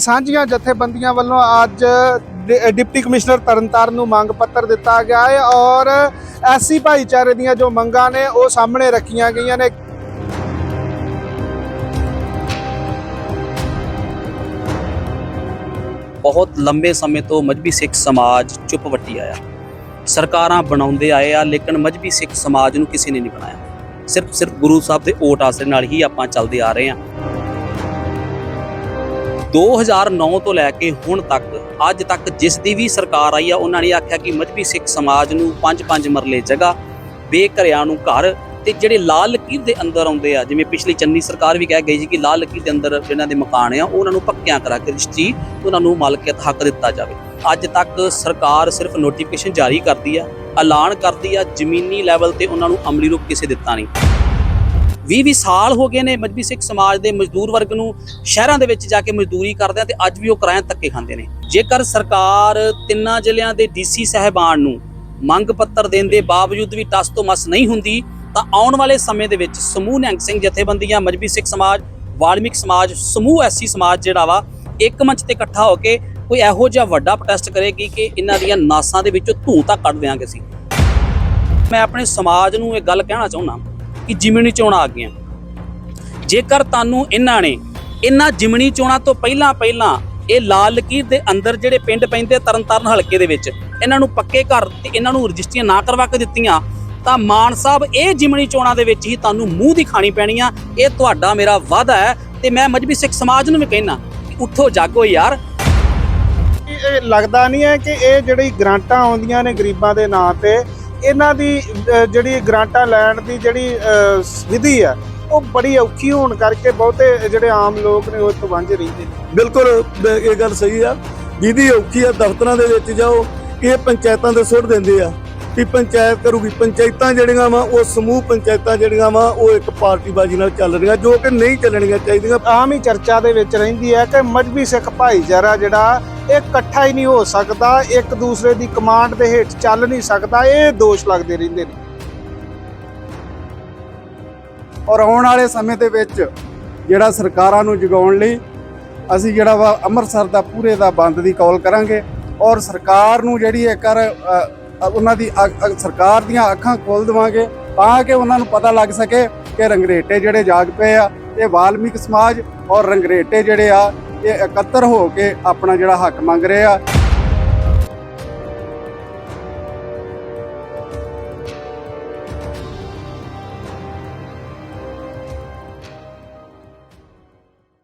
ਸਾਂਝੀਆਂ ਜਥੇਬੰਦੀਆਂ ਵੱਲੋਂ ਅੱਜ ਡਿਪਟੀ ਕਮਿਸ਼ਨਰ ਤਰਨਤਾਰਨ ਨੂੰ ਮੰਗ ਪੱਤਰ ਦਿੱਤਾ ਗਿਆ ਹੈ ਔਰ ਐਸੀ ਭਾਈਚਾਰੇ ਦੀਆਂ ਜੋ ਮੰਗਾਂ ਨੇ ਉਹ ਸਾਹਮਣੇ ਰੱਖੀਆਂ ਗਈਆਂ ਨੇ। ਬਹੁਤ ਲੰਬੇ ਸਮੇਂ ਤੋਂ ਮਜਬੀ ਸਿੱਖ ਸਮਾਜ ਚੁੱਪ ਵੱਟੀ ਆਇਆ। ਸਰਕਾਰਾਂ ਬਣਾਉਂਦੇ ਆਏ ਆ, ਲੇਕਿਨ ਮਜਬੀ ਸਿੱਖ ਸਮਾਜ ਨੂੰ ਕਿਸੇ ਨੇ ਨਹੀਂ ਬਣਾਇਆ। ਸਿਰਫ ਸਿਰਫ ਗੁਰੂ ਸਾਹਿਬ ਦੇ ਓਟ ਆਸਰੇ ਨਾਲ ਹੀ ਆਪਾਂ ਚੱਲਦੇ ਆ ਰਹੇ ਹਾਂ। 2009 ਤੋਂ ਲੈ ਕੇ ਹੁਣ ਤੱਕ, ਅੱਜ ਤੱਕ ਜਿਸ ਦੀ ਵੀ ਸਰਕਾਰ ਆਈ ਆ, ਉਹਨਾਂ ਨੇ ਆਖਿਆ ਕਿ ਮਜਬੀ ਸਿੱਖ ਸਮਾਜ ਨੂੰ ਪੰਜ ਪੰਜ ਮਰਲੇ ਜਗ੍ਹਾ, ਬੇਘਰਿਆਂ ਨੂੰ ਘਰ, ਤੇ ਜਿਹੜੇ ਲਾਲ ਲਕੀਰ ਦੇ ਅੰਦਰ ਆਉਂਦੇ ਆ, ਜਿਵੇਂ ਪਿਛਲੀ ਚੰਨੀ ਸਰਕਾਰ ਵੀ ਕਹਿ ਗਈ ਸੀ ਕਿ ਲਾਲ ਲਕੀਰ ਦੇ ਅੰਦਰ ਜਿਹਨਾਂ ਦੇ ਮਕਾਨ ਆ, ਉਹਨਾਂ ਨੂੰ ਪੱਕਿਆਂ ਕਰਾ ਕੇ ਰਜਿਸਟਰੀ ਉਹਨਾਂ ਨੂੰ ਮਾਲਕੀਅਤ ਹੱਕ ਦਿੱਤਾ ਜਾਵੇ। ਅੱਜ ਤੱਕ ਸਰਕਾਰ ਸਿਰਫ ਨੋਟੀਫਿਕੇਸ਼ਨ ਜਾਰੀ ਕਰਦੀ ਆ, ਐਲਾਨ ਕਰਦੀ ਆ, ਜ਼ਮੀਨੀ ਲੈਵਲ ਤੇ ਉਹਨਾਂ ਨੂੰ ਅਮਲੀ ਰੂਪ ਕਿਸੇ ਦਿੱਤਾ ਨਹੀਂ। 20 20 ਸਾਲ ਹੋ ਗਏ ਨੇ ਮਜਬੀ ਸਿੱਖ ਸਮਾਜ ਦੇ ਮਜ਼ਦੂਰ ਵਰਗ ਨੂੰ ਸ਼ਹਿਰਾਂ ਦੇ ਵਿੱਚ ਜਾ ਕੇ ਮਜ਼ਦੂਰੀ ਕਰਦੇ ਆ ਤੇ ਅੱਜ ਵੀ ਉਹ ਕਿਰਾਇਆ ਧੱਕੇ ਖਾਂਦੇ ਨੇ। ਜੇਕਰ ਸਰਕਾਰ ਤਿੰਨਾਂ ਜ਼ਿਲ੍ਹਿਆਂ ਦੇ ਡੀਸੀ ਸਹਿਬਾਨ ਨੂੰ ਮੰਗ ਪੱਤਰ ਦੇਣ ਦੇ ਬਾਵਜੂਦ ਵੀ ਟਸ ਤੋਂ ਮਸ ਨਹੀਂ ਹੁੰਦੀ, ਤਾਂ ਆਉਣ ਵਾਲੇ ਸਮੇਂ ਦੇ ਵਿੱਚ ਸਮੂਹ ਨਿਹੰਗ ਸਿੰਘ ਜਥੇਬੰਦੀਆਂ, ਮਜਬੀ ਸਿੱਖ ਸਮਾਜ, ਵਾਲਮੀਕ ਸਮਾਜ, ਸਮੂਹ ਐਸੀ ਸਮਾਜ ਜਿਹੜਾ ਵਾ, ਇੱਕ ਮੰਚ ਤੇ ਇਕੱਠਾ ਹੋ ਕੇ ਕੋਈ ਇਹੋ ਜਿਹਾ ਵੱਡਾ ਪ੍ਰੋਟੈਸਟ ਕਰੇਗੀ ਕਿ ਇਹਨਾਂ ਦੀਆਂ ਨਾਸਾਂ ਦੇ ਵਿੱਚੋਂ ਧੂੰ ਤਾਂ ਕੱਢ ਦਿਆਂਗੇ ਅਸੀਂ। ਮੈਂ ਆਪਣੇ ਸਮਾਜ ਨੂੰ ਇਹ ਗੱਲ ਕਹਿਣਾ ਚਾਹੁੰਦਾ। ਕਿ ਜਿਮਣੀ ਚੋਣਾਂ ਆ ਗਈਆਂ। ਜੇਕਰ ਤੁਹਾਨੂੰ ਇਹਨਾਂ ਨੇ ਇਹਨਾਂ ਜਿਮਣੀ ਚੋਣਾਂ ਤੋਂ ਪਹਿਲਾਂ ਪਹਿਲਾਂ ਇਹ ਲਾਲ ਲਕੀਰ ਦੇ ਅੰਦਰ ਜਿਹੜੇ ਪਿੰਡ ਪੈਂਦੇ ਤਰਨਤਾਰਨ ਹਲਕੇ ਦੇ ਵਿੱਚ, ਇਹਨਾਂ ਨੂੰ ਪੱਕੇ ਘਰ ਤੇ ਇਹਨਾਂ ਨੂੰ ਰਜਿਸਟਰੀਆਂ ਨਾ ਕਰਵਾ ਕੇ ਦਿੱਤੀਆਂ, ਤਾਂ ਮਾਨ ਸਾਹਿਬ ਇਹ ਜਿਮਣੀ ਚੋਣਾਂ ਦੇ ਵਿੱਚ ਹੀ ਤੁਹਾਨੂੰ ਮੂੰਹ ਦੀ ਖਾਣੀ ਪੈਣੀ ਆ ਇਹ ਤੁਹਾਡਾ ਮੇਰਾ ਵਾਅਦਾ ਹੈ ਤੇ ਮੈਂ ਮਜਬੀ ਸਿੱਖ ਸਮਾਜ ਨੂੰ ਵੀ ਕਹਿਣਾ ਕਿ ਉੱਠੋ, ਜਾਗੋ ਯਾਰ। ਲੱਗਦਾ ਨਹੀਂ ਹੈ ਕਿ ਇਹ ਜਿਹੜੀ ਗ੍ਰਾਂਟਾਂ ਆਉਂਦੀਆਂ ਨੇ ਗਰੀਬਾਂ ਦੇ ਨਾਂ ਤੇ ਇਹਨਾਂ ਦੀ ਜਿਹੜੀ ਗ੍ਰਾਂਟਾਂ ਲੈਣ ਦੀ ਜਿਹੜੀ ਵਿਧੀ ਆ ਉਹ ਬੜੀ ਔਖੀ ਹੋਣ ਕਰਕੇ ਬਹੁਤੇ ਜਿਹੜੇ ਆਮ ਲੋਕ ਨੇ ਉਹ ਤੋਂ ਵਾਂਝੇ ਰਹਿੰਦੇ ਨੇ। ਬਿਲਕੁਲ ਇਹ ਗੱਲ ਸਹੀ ਆ। ਜਿਹਦੀ ਔਖੀ ਆ ਦਫ਼ਤਰਾਂ ਦੇ ਵਿੱਚ ਜਾਓ ਇਹ ਪੰਚਾਇਤਾਂ ਦੇ ਸੁੱਟ ਦਿੰਦੇ ਆ ਕਿ ਪੰਚਾਇਤ ਕਰੂਗੀ। ਪੰਚਾਇਤਾਂ ਜਿਹੜੀਆਂ ਵਾ ਉਹ ਸਮੂਹ ਪੰਚਾਇਤਾਂ ਜਿਹੜੀਆਂ ਵਾ ਉਹ ਇੱਕ ਪਾਰਟੀਬਾਜ਼ੀ ਨਾਲ ਚੱਲ ਰਹੀਆਂ ਜੋ ਕਿ ਨਹੀਂ ਚੱਲਣੀਆਂ ਚਾਹੀਦੀਆਂ। ਆਮ ਹੀ ਚਰਚਾ ਦੇ ਵਿੱਚ ਰਹਿੰਦੀ ਹੈ ਕਿ ਮਜਬੀ ਸਿੱਖ ਭਾਈਚਾਰਾ ਜਿਹੜਾ ਇਹ ਇਕੱਠਾ ਹੀ ਨਹੀਂ ਹੋ ਸਕਦਾ, ਇੱਕ ਦੂਸਰੇ ਦੀ ਕਮਾਂਡ ਦੇ ਹੇਠ ਚੱਲ ਨਹੀਂ ਸਕਦਾ, ਇਹ ਦੋਸ਼ ਲੱਗਦੇ ਰਹਿੰਦੇ ਨੇ। ਔਰ ਆਉਣ ਵਾਲੇ ਸਮੇਂ ਦੇ ਵਿੱਚ ਜਿਹੜਾ ਸਰਕਾਰਾਂ ਨੂੰ ਜਗਾਉਣ ਲਈ ਅਸੀਂ ਜਿਹੜਾ ਵਾ ਅੰਮ੍ਰਿਤਸਰ ਦਾ ਪੂਰੇ ਦਾ ਬੰਦ ਦੀ ਕਾਲ ਕਰਾਂਗੇ ਔਰ ਸਰਕਾਰ ਨੂੰ ਜਿਹੜੀ ਹੈ ਕਰ ਉਹਨਾਂ ਦੀ ਅੱਖ- ਸਰਕਾਰ ਦੀਆਂ ਅੱਖਾਂ ਖੋਲ ਦੇਵਾਂਗੇ ਤਾਂ ਕਿ ਉਹਨਾਂ ਨੂੰ ਪਤਾ ਲੱਗ ਸਕੇ ਕਿ ਰੰਗਰੇਟੇ ਜਿਹੜੇ ਜਾਗ ਪਏ ਆ, ਇਹ ਵਾਲਮੀਕ ਸਮਾਜ ਔਰ ਰੰਗਰੇਟੇ ਜਿਹੜੇ ਆ ਇਹ ਇਕੱਤਰ ਹੋ ਕੇ ਆਪਣਾ ਜਿਹੜਾ ਹੱਕ ਮੰਗ ਰਹੇ ਆ।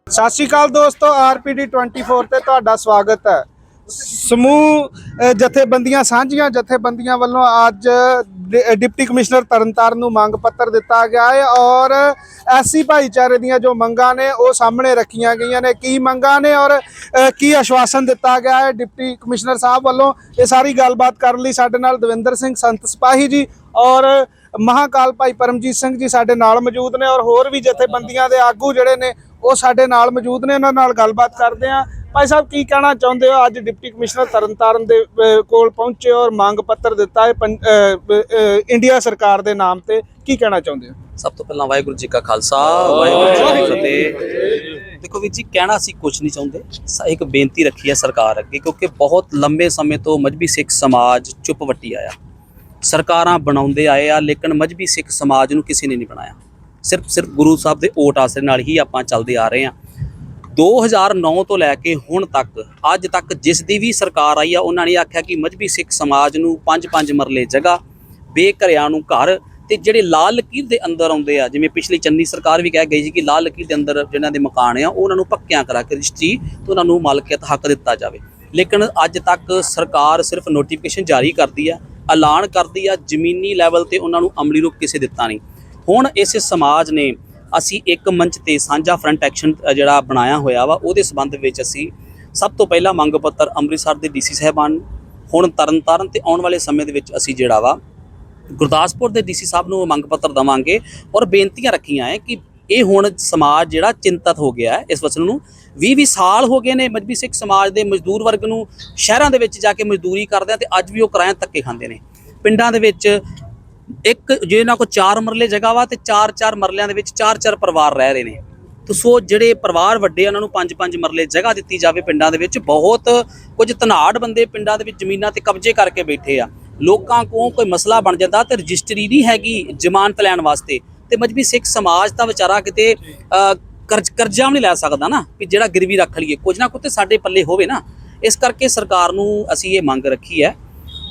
ਸਤਿ ਸ਼੍ਰੀ ਅਕਾਲ ਦੋਸਤੋ, ਆਰਪੀਡੀ 24 ਤੇ ਤੁਹਾਡਾ ਸਵਾਗਤ ਹੈ। ਸਮੂਹ ਜਥੇਬੰਦੀਆਂ ਸਾਂਝੀਆਂ ਜਥੇਬੰਦੀਆਂ ਵੱਲੋਂ ਅੱਜ ਡਿਪਟੀ ਕਮਿਸ਼ਨਰ ਤਰਨਤਾਰਨ ਨੂੰ ਮੰਗ ਪੱਤਰ ਦਿੱਤਾ ਗਿਆ ਹੈ ਔਰ ਐਸੀ ਭਾਈਚਾਰੇ ਦੀਆਂ ਜੋ ਮੰਗਾਂ ਨੇ ਉਹ ਸਾਹਮਣੇ ਰੱਖੀਆਂ ਗਈਆਂ ਨੇ। ਕੀ ਮੰਗਾਂ ਨੇ ਔਰ ਕੀ ਆਸ਼ਵਾਸਨ ਦਿੱਤਾ ਗਿਆ ਹੈ ਡਿਪਟੀ ਕਮਿਸ਼ਨਰ ਸਾਹਿਬ ਵੱਲੋਂ? ਇਹ ਸਾਰੀ ਗੱਲਬਾਤ ਕਰਨ ਲਈ ਸਾਡੇ ਨਾਲ ਦਵਿੰਦਰ ਸਿੰਘ ਸੰਤ ਸਿਪਾਹੀ ਜੀ ਔਰ ਮਹਾਕਾਲ ਭਾਈ ਪਰਮਜੀਤ ਸਿੰਘ ਜੀ ਸਾਡੇ ਨਾਲ ਮੌਜੂਦ ਨੇ ਔਰ ਹੋਰ ਵੀ ਜਥੇਬੰਦੀਆਂ ਦੇ ਆਗੂ ਜਿਹੜੇ ਨੇ ਉਹ ਸਾਡੇ ਨਾਲ ਮੌਜੂਦ ਨੇ। ਉਹਨਾਂ ਨਾਲ ਗੱਲਬਾਤ ਕਰਦੇ ਆ ਭਾਈ ਸਾਹਿਬ ਕੀ ਕਹਿਣਾ ਚਾਹੁੰਦੇ ਹੋ? ਅੱਜ ਡਿਪਟੀ ਕਮਿਸ਼ਨਰ ਤਰਨਤਾਰਨ ਦੇ ਕੋਲ ਪਹੁੰਚੇ ਔਰ ਮੰਗ ਪੱਤਰ ਦਿੱਤਾ ਹੈ ਇੰਡੀਆ ਸਰਕਾਰ ਦੇ ਨਾਮ ਤੇ। ਕੀ ਕਹਿਣਾ ਚਾਹੁੰਦੇ ਹੋ? ਸਭ ਤੋਂ ਪਹਿਲਾਂ ਵਾਹਿਗੁਰੂ ਜੀ ਕਾ ਖਾਲਸਾ ਵਾਹਿਗੁਰੂ ਜੀ ਕੀ ਫਤਿਹ। ਦੇਖੋ ਵੀਰ ਜੀ ਕਹਿਣਾ ਸੀ ਕੁਝ ਨਹੀਂ ਚਾਹੁੰਦੇ। ਸ- ਇੱਕ ਬੇਨਤੀ ਰੱਖੀ ਹੈ ਸਰਕਾਰ ਅੱਗੇ ਕਿਉਂਕਿ ਬਹੁਤ ਲੰਬੇ ਸਮੇਂ ਤੋਂ ਮਜਬੀ ਸਿੱਖ ਸਮਾਜ ਚੁੱਪ ਵੱਟੀ ਆਇਆ। ਸਰਕਾਰਾਂ ਬਣਾਉਂਦੇ ਆਏ ਆ ਲੇਕਿਨ ਮਜਬੀ ਸਿੱਖ ਸਮਾਜ ਨੂੰ ਕਿਸੇ ਨੇ ਨਹੀਂ ਬਣਾਇਆ। ਸਿਰਫ ਸਿਰਫ ਗੁਰੂ ਸਾਹਿਬ ਦੇ ਓਟ ਆਸਰੇ ਨਾਲ ਹੀ ਆਪਾਂ ਚੱਲਦੇ ਆ ਰਹੇ ਹਾਂ। 2009 ਤੋਂ ਲੈ ਕੇ ਹੁਣ ਤੱਕ, ਅੱਜ ਤੱਕ ਜਿਸ ਦੀ ਵੀ ਸਰਕਾਰ ਆਈ ਆ, ਉਹਨਾਂ ਨੇ ਆਖਿਆ ਕਿ ਮਜਬੀ ਸਿੱਖ ਸਮਾਜ ਨੂੰ ਪੰਜ ਪੰਜ ਮਰਲੇ ਜਗ੍ਹਾ, ਬੇਘਰਿਆਂ ਨੂੰ ਘਰ, ਤੇ ਜਿਹੜੇ ਲਾਲ ਲਕੀਰ ਦੇ ਅੰਦਰ ਆਉਂਦੇ ਆ, ਜਿਵੇਂ ਪਿਛਲੀ ਚੰਨੀ ਸਰਕਾਰ ਵੀ ਕਹਿ ਗਈ ਸੀ ਕਿ ਲਾਲ ਲਕੀਰ ਦੇ ਅੰਦਰ ਜਿਹਨਾਂ ਦੇ ਮਕਾਨ ਆ, ਉਹਨਾਂ ਨੂੰ ਪੱਕਿਆਂ ਕਰਾ ਕੇ ਰਜਿਸਟਰੀ ਤੇ ਉਹਨਾਂ ਨੂੰ ਮਾਲਕੀਅਤ ਹੱਕ ਦਿੱਤਾ ਜਾਵੇ। ਲੇਕਿਨ ਅੱਜ ਤੱਕ ਸਰਕਾਰ ਸਿਰਫ ਨੋਟੀਫਿਕੇਸ਼ਨ ਜਾਰੀ ਕਰਦੀ ਆ, ਐਲਾਨ ਕਰਦੀ ਆ ਜ਼ਮੀਨੀ ਲੈਵਲ ਤੇ ਉਹਨਾਂ ਨੂੰ ਅਮਲੀ ਰੂਪ ਕਿਸੇ ਦਿੱਤਾ ਨਹੀਂ। ਹੁਣ ਇਸ ਸਮਾਜ ਨੇ ਅਸੀਂ ਇੱਕ ਮੰਚ ਤੇ ਸਾਂਝਾ ਫਰੰਟ ਐਕਸ਼ਨ ਜਿਹੜਾ ਬਣਾਇਆ ਹੋਇਆ ਵਾ, ਉਹਦੇ ਸਬੰਧ ਵਿੱਚ ਅਸੀਂ ਸਭ ਤੋਂ ਪਹਿਲਾਂ ਮੰਗ ਪੱਤਰ ਅੰਮ੍ਰਿਤਸਰ ਦੇ ਡੀਸੀ ਸਾਹਿਬਾਨ, ਹੁਣ ਤਰਨਤਾਰਨ ਤੇ ਆਉਣ ਵਾਲੇ ਸਮੇਂ ਦੇ ਵਿੱਚ ਅਸੀਂ ਜਿਹੜਾ ਵਾ, ਗੁਰਦਾਸਪੁਰ ਦੇ ਡੀਸੀ ਸਾਹਿਬ ਨੂੰ ਮੰਗ ਪੱਤਰ ਦਵਾਂਗੇ ਔਰ ਬੇਨਤੀਆਂ ਰੱਖੀਆਂ ਹੈ ਕਿ ਇਹ ਹੁਣ ਸਮਾਜ ਜਿਹੜਾ ਚਿੰਤਤ ਹੋ ਗਿਆ ਹੈ ਇਸ ਵਚਨ ਨੂੰ। 20 20 ਸਾਲ ਹੋ ਗਏ ਨੇ ਮਜਬੀ ਸਿੱਖ ਸਮਾਜ ਦੇ ਮਜ਼ਦੂਰ ਵਰਗ ਨੂੰ ਸ਼ਹਿਰਾਂ ਦੇ ਵਿੱਚ ਜਾ ਕੇ ਮਜ਼ਦੂਰੀ ਕਰਦੇ ਆ ਤੇ ਅੱਜ ਵੀ ਉਹ ਕਿਰਾਇਆ ਧੱਕੇ ਖਾਂਦੇ ਨੇ। ਪਿੰਡਾਂ ਦੇ ਵਿੱਚ ਇੱਕ ਜੇ ਇਹਨਾਂ ਕੋਲ ਚਾਰ ਮਰਲੇ ਜਗ੍ਹਾ ਵਾ ਤੇ ਚਾਰ ਚਾਰ ਮਰਲਿਆਂ ਦੇ ਵਿੱਚ ਚਾਰ ਚਾਰ ਪਰਿਵਾਰ ਰਹਿ ਰਹੇ ਨੇ। ਸੋ ਜਿਹੜੇ ਪਰਿਵਾਰ ਵੱਡੇ ਉਹਨਾਂ ਨੂੰ ਪੰਜ ਪੰਜ ਮਰਲੇ ਜਗ੍ਹਾ ਦਿੱਤੀ ਜਾਵੇ ਪਿੰਡਾਂ ਦੇ ਵਿੱਚ। ਬਹੁਤ ਕੁਝ ਧਨਾੜ ਬੰਦੇ ਪਿੰਡਾਂ ਦੇ ਵਿੱਚ ਜ਼ਮੀਨਾਂ ਤੇ ਕਬਜ਼ੇ ਕਰਕੇ ਬੈਠੇ ਆ। ਲੋਕਾਂ ਕੋਲ ਕੋਈ ਮਸਲਾ ਬਣ ਜਾਂਦਾ ਤੇ ਰਜਿਸਟਰੀ ਨਹੀਂ ਹੈਗੀ ਜ਼ਮਾਨਤ ਲੈਣ ਵਾਸਤੇ। ਤੇ ਮਜਬੀ ਸਿੱਖ ਸਮਾਜ ਤਾਂ ਵਿਚਾਰਾ ਕਿਤੇ ਕਰਜ਼, ਕਰਜ਼ਾ ਵੀ ਨਹੀਂ ਲੈ ਸਕਦਾ ਨਾ ਕਿ ਜਿਹੜਾ ਗਿਰਵੀ ਰੱਖ ਲਈਏ। ਕੁਝ ਨਾ ਕੁਝ ਤੇ ਸਾਡੇ ਪੱਲੇ ਹੋਵੇ ਨਾ। ਇਸ ਕਰਕੇ ਸਰਕਾਰ ਨੂੰ ਅਸੀਂ ਇਹ ਮੰਗ ਰੱਖੀ ਹੈ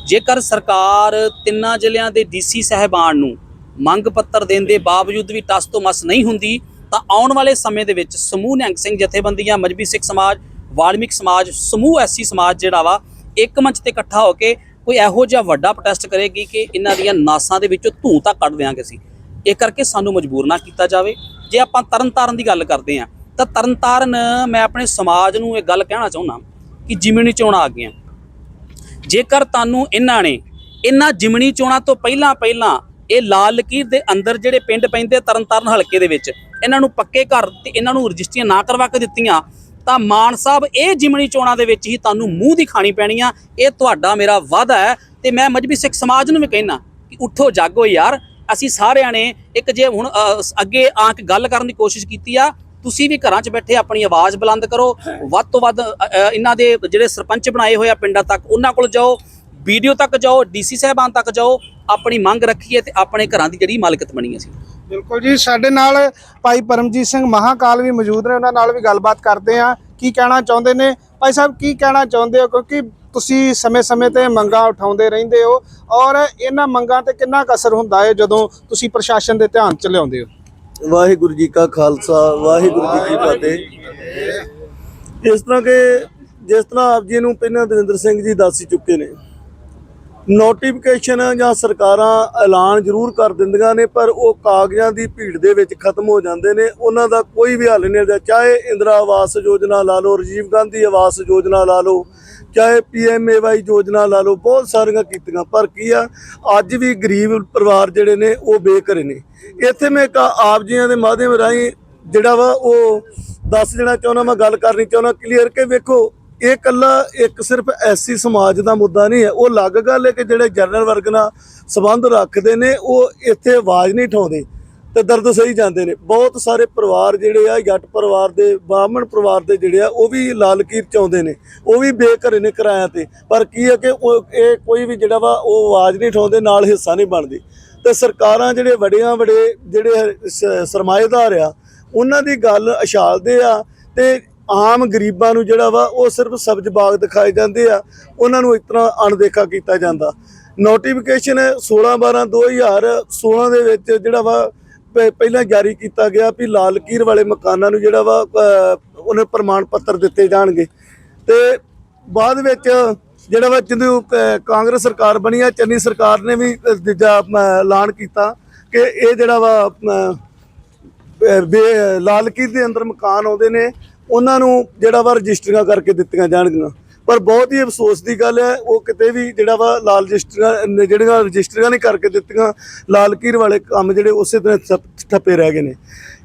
ਜੇਕਰ ਸਰਕਾਰ ਤਿੰਨਾਂ ਜ਼ਿਲ੍ਹਿਆਂ ਦੇ ਡੀਸੀ ਸਹਿਬਾਨ ਨੂੰ ਮੰਗ ਪੱਤਰ ਦੇਣ ਦੇ ਬਾਵਜੂਦ ਵੀ ਟਸ ਤੋਂ ਮਸ ਨਹੀਂ ਹੁੰਦੀ, ਤਾਂ ਆਉਣ ਵਾਲੇ ਸਮੇਂ ਦੇ ਵਿੱਚ ਸਮੂਹ ਨਿਹੰਗ ਸਿੰਘ ਜਥੇਬੰਦੀਆਂ, ਮਜਬੀ ਸਿੱਖ ਸਮਾਜ, ਵਾਲਮੀਕ ਸਮਾਜ, ਸਮੂਹ ਐਸੀ ਸਮਾਜ ਜਿਹੜਾ ਵਾ, ਇੱਕ ਮੰਚ ਤੇ ਇਕੱਠਾ ਹੋ ਕੇ ਕੋਈ ਇਹੋ ਜਿਹਾ ਵੱਡਾ ਪ੍ਰੋਟੈਸਟ ਕਰੇਗੀ ਕਿ ਇਹਨਾਂ ਦੀਆਂ ਨਾਸਾਂ ਦੇ ਵਿੱਚੋਂ ਧੂੰ ਤਾਂ ਕੱਢ ਦਿਆਂਗੇ ਅਸੀਂ। ਇਹ ਕਰਕੇ ਸਾਨੂੰ ਮਜਬੂਰ ਨਾ ਕੀਤਾ ਜਾਵੇ। ਜੇ ਆਪਾਂ ਤਰਨਤਾਰਨ ਦੀ ਗੱਲ ਕਰਦੇ ਹਾਂ, ਤਾਂ ਤਰਨਤਾਰਨ ਮੈਂ ਆਪਣੇ ਸਮਾਜ ਨੂੰ ਇਹ ਗੱਲ ਕਹਿਣਾ ਚਾਹੁੰਦਾ ਕਿ ਜਿਮਣੀ ਚੋਣਾਂ ਆ ਗਈਆਂ। ਜੇਕਰ ਤੁਹਾਨੂੰ ਇਹਨਾਂ ਨੇ ਇਹਨਾਂ ਜਿਮਣੀ ਚੋਣਾਂ ਤੋਂ ਪਹਿਲਾਂ ਪਹਿਲਾਂ ਇਹ ਲਾਲ ਲਕੀਰ ਦੇ ਅੰਦਰ ਜਿਹੜੇ ਪਿੰਡ ਪੈਂਦੇ ਤਰਨਤਾਰਨ ਹਲਕੇ ਦੇ ਵਿੱਚ, ਇਹਨਾਂ ਨੂੰ ਪੱਕੇ ਘਰ ਤੇ ਇਹਨਾਂ ਨੂੰ ਰਜਿਸਟਰੀਆਂ ਨਾ ਕਰਵਾ ਕੇ ਦਿੱਤੀਆਂ, ਤਾਂ ਮਾਨ ਸਾਹਿਬ ਇਹ ਜਿਮਣੀ ਚੋਣਾਂ ਦੇ ਵਿੱਚ ਹੀ ਤੁਹਾਨੂੰ ਮੂੰਹ ਦੀ ਖਾਣੀ ਪੈਣੀ ਆ। ਇਹ ਤੁਹਾਡਾ ਮੇਰਾ ਵਾਅਦਾ ਹੈ ਤੇ ਮੈਂ ਮਜਬੀ ਸਿੱਖ ਸਮਾਜ ਨੂੰ ਵੀ ਕਹਿਣਾ ਕਿ ਉੱਠੋ, ਜਾਗੋ ਯਾਰ। ਅਸੀਂ ਸਾਰਿਆਂ ਨੇ ਇੱਕ ਜੇ ਹੁਣ ਅੱਗੇ ਆ ਕੇ ਗੱਲ ਕਰਨ ਦੀ ਕੋਸ਼ਿਸ਼ ਕੀਤੀ ਆ ਤੁਸੀਂ ਵੀ ਘਰਾਂ 'ਚ ਬੈਠੇ ਆਪਣੀ ਆਵਾਜ਼ ਬੁਲੰਦ ਕਰੋ। ਵੱਧ ਤੋਂ ਵੱਧ ਇਹਨਾਂ ਦੇ ਜਿਹੜੇ ਸਰਪੰਚ ਬਣਾਏ ਹੋਏ ਆ ਪਿੰਡਾਂ ਤੱਕ ਉਹਨਾਂ ਕੋਲ ਜਾਓ ਵੀਡੀਓ ਤੱਕ ਜਾਓ ਡੀਸੀ ਸਾਹਿਬਾਨ ਤੱਕ ਜਾਓ ਆਪਣੀ ਮੰਗ ਰੱਖੀਏ ਤੇ ਆਪਣੇ ਘਰਾਂ ਦੀ ਜਿਹੜੀ ਮਾਲਕਤ ਬਣੀ ਅਸੀਂ। ਬਿਲਕੁਲ ਜੀ ਸਾਡੇ ਨਾਲ ਭਾਈ ਪਰਮਜੀਤ ਸਿੰਘ ਮਹਾਕਾਲ ਵੀ ਮੌਜੂਦ ਨੇ ਉਹਨਾਂ ਨਾਲ ਵੀ ਗੱਲਬਾਤ ਕਰਦੇ ਆ ਕੀ ਕਹਿਣਾ ਚਾਹੁੰਦੇ ਨੇ? ਭਾਈ ਸਾਹਿਬ ਕੀ ਕਹਿਣਾ ਚਾਹੁੰਦੇ ਹੋ? ਕਿਉਂਕਿ ਤੁਸੀਂ ਸਮੇਂ-ਸਮੇਂ ਤੇ ਮੰਗਾਂ ਉਠਾਉਂਦੇ ਰਹਿੰਦੇ ਹੋ ਔਰ ਇਹਨਾਂ ਮੰਗਾਂ ਤੇ ਕਿੰਨਾ ਅਸਰ ਹੁੰਦਾ ਹੈ ਜਦੋਂ ਤੁਸੀਂ ਪ੍ਰਸ਼ਾਸਨ ਦੇ ਧਿਆਨ 'ਚ ਲਿਆਉਂਦੇ ਹੋ? ਵਾਹਿਗੁਰੂ ਜੀ ਕਾ ਖਾਲਸਾ, ਵਾਹਿਗੁਰੂ ਜੀ ਕੀ ਫਤਿਹ। ਇਸ ਤਰ੍ਹਾਂ ਕਿ ਜਿਸ ਤਰ੍ਹਾਂ ਆਪ ਜੀ ਨੂੰ ਪਹਿਲਾਂ ਦਵਿੰਦਰ ਸਿੰਘ ਜੀ ਦੱਸ ਹੀ ਚੁੱਕੇ ਨੇ। ਨੋਟੀਫਿਕੇਸ਼ਨ ਜਾਂ ਸਰਕਾਰਾਂ ਐਲਾਨ ਜ਼ਰੂਰ ਕਰ ਦਿੰਦੀਆਂ ਨੇ, ਪਰ ਉਹ ਕਾਗਜ਼ਾਂ ਦੀ ਭੀੜ ਦੇ ਵਿੱਚ ਖਤਮ ਹੋ ਜਾਂਦੇ ਨੇ। ਉਹਨਾਂ ਦਾ ਕੋਈ ਵੀ ਹੱਲ ਨਹੀਂ ਹੁੰਦਾ ਚਾਹੇ ਇੰਦਰਾ ਆਵਾਸ ਯੋਜਨਾ ਲਾ ਲਓ, ਰਾਜੀਵ ਗਾਂਧੀ ਆਵਾਸ ਯੋਜਨਾ ਲਾ ਲਓ ਚਾਹੇ ਪੀਐਮਏਵਾਈ ਯੋਜਨਾ ਲਾ ਲਓ, ਬਹੁਤ ਸਾਰੀਆਂ ਕੀਤੀਆਂ, ਪਰ ਕੀ ਆ, ਅੱਜ ਵੀ ਗਰੀਬ ਪਰਿਵਾਰ ਜਿਹੜੇ ਨੇ, ਉਹ ਬੇਘਰੇ ਨੇ। ਇੱਥੇ ਮੈਂ ਇੱਕ ਆਪ ਜੀਆਂ ਦੇ ਮਾਧਿਅਮ ਰਾਹੀਂ ਜਿਹੜਾ ਵਾ, ਉਹ ਦੱਸ ਦੇਣਾ ਚਾਹੁੰਦਾ, ਮੈਂ ਗੱਲ ਕਰਨੀ ਚਾਹੁੰਦਾ ਕਲੀਅਰ ਕਿ ਵੇਖੋ, ਇਹ ਕੱਲਾ ਇੱਕ ਸਿਰਫ ਐਸੀ ਸਮਾਜ ਦਾ ਮੁੱਦਾ ਨਹੀਂ ਹੈ। ਉਹ ਅਲੱਗ ਗੱਲ ਹੈ ਕਿ ਜਿਹੜੇ ਜਨਰਲ ਵਰਗ ਨਾਲ ਸੰਬੰਧ ਰੱਖਦੇ ਨੇ, ਉਹ ਇੱਥੇ ਆਵਾਜ਼ ਨਹੀਂ ਠਾਉਂਦੇ ਤੇ ਦਰਦ ਸਹੀ ਜਾਂਦੇ ਨੇ। ਬਹੁਤ ਸਾਰੇ ਪਰਿਵਾਰ ਜਿਹੜੇ ਆ, ਜੱਟ ਪਰਿਵਾਰ ਦੇ ਬਾਹਮਣ ਪਰਿਵਾਰ ਦੇ ਜਿਹੜੇ ਆ, ਉਹ ਵੀ ਲਾਲ ਕੀਰ ਆਉਂਦੇ ਨੇ। ਉਹ ਵੀ ਬੇਘਰੇ ਨੇ ਕਿਰਾਇਆ ਤੇ। ਪਰ ਕੀ ਹੈ ਕਿ ਉਹ, ਇਹ ਕੋਈ ਵੀ ਜਿਹੜਾ ਵਾ, ਉਹ ਆਵਾਜ਼ ਨਹੀਂ ਠਾਉਂਦੇ ਨਾਲ ਹਿੱਸਾ ਨਹੀਂ ਬਣਦੀ। ਤੇ ਸਰਕਾਰਾਂ ਜਿਹੜੇ ਵੱਡਿਆਂ ਵੱਡੇ ਜਿਹੜੇ ਸਰਮਾਏਦਾਰ ਆ, ਉਹਨਾਂ ਦੀ ਗੱਲ ਅਛਾਲਦੇ ਆ ਤੇ ਆਮ ਗਰੀਬਾਂ ਨੂੰ ਜਿਹੜਾ ਵਾ, ਉਹ ਸਿਰਫ ਸਬਜ਼ ਬਾਗ ਦਿਖਾਏ ਜਾਂਦੇ ਆ। ਉਹਨਾਂ ਨੂੰ ਇਸ ਤਰ੍ਹਾਂ ਅਣਦੇਖਾ ਕੀਤਾ ਜਾਂਦਾ। ਨੋਟੀਫਿਕੇਸ਼ਨ 16 12 2016 ਦੇ ਵਿੱਚ ਜਿਹੜਾ ਵਾ ਪਹਿਲਾਂ ਜਾਰੀ ਕੀਤਾ ਗਿਆ ਵੀ ਲਾਲ ਕੀਰ ਵਾਲੇ ਮਕਾਨਾਂ ਨੂੰ ਜਿਹੜਾ ਵਾ ਉਹਨੇ ਪ੍ਰਮਾਣ ਪੱਤਰ ਦਿੱਤੇ ਜਾਣਗੇ। ਤੇ ਬਾਅਦ ਵਿੱਚ ਜਿਹੜਾ ਵਾ ਜਦੋਂ ਅ, ਕਾਂਗਰਸ ਸਰਕਾਰ ਬਣੀ ਆ ਚੰਨੀ ਸਰਕਾਰ ਨੇ ਵੀ ਦੂਜਾ ਐਲਾਨ ਕੀਤਾ ਕਿ ਇਹ ਜਿਹੜਾ ਵਾ ਲਾਲ ਕਿਲੇ ਦੇ ਅੰਦਰ ਮਕਾਨ ਆਉਂਦੇ ਨੇ ਉਹਨਾਂ ਨੂੰ ਜਿਹੜਾ ਵਾ ਰਜਿਸਟਰੀਆਂ ਕਰਕੇ ਦਿੱਤੀਆਂ ਜਾਣਗੀਆਂ। ਪਰ ਬਹੁਤ ਹੀ ਅਫਸੋਸ ਦੀ ਗੱਲ ਹੈ, ਉਹ ਕਿਤੇ ਵੀ ਜਿਹੜਾ ਵਾ ਲਾਲ ਰਜਿਸਟਰਾਂ ਨੇ ਜਿਹੜੀਆਂ ਰਜਿਸਟਰੀਆਂ ਨਹੀਂ ਕਰਕੇ ਦਿੱਤੀਆਂ, ਲਾਲ ਕੀਰ ਵਾਲੇ ਕੰਮ ਜਿਹੜੇ ਉਸੇ ਤਰ੍ਹਾਂ ਠੱਪ- ਠੱਪੇ ਰਹਿ ਗਏ ਨੇ।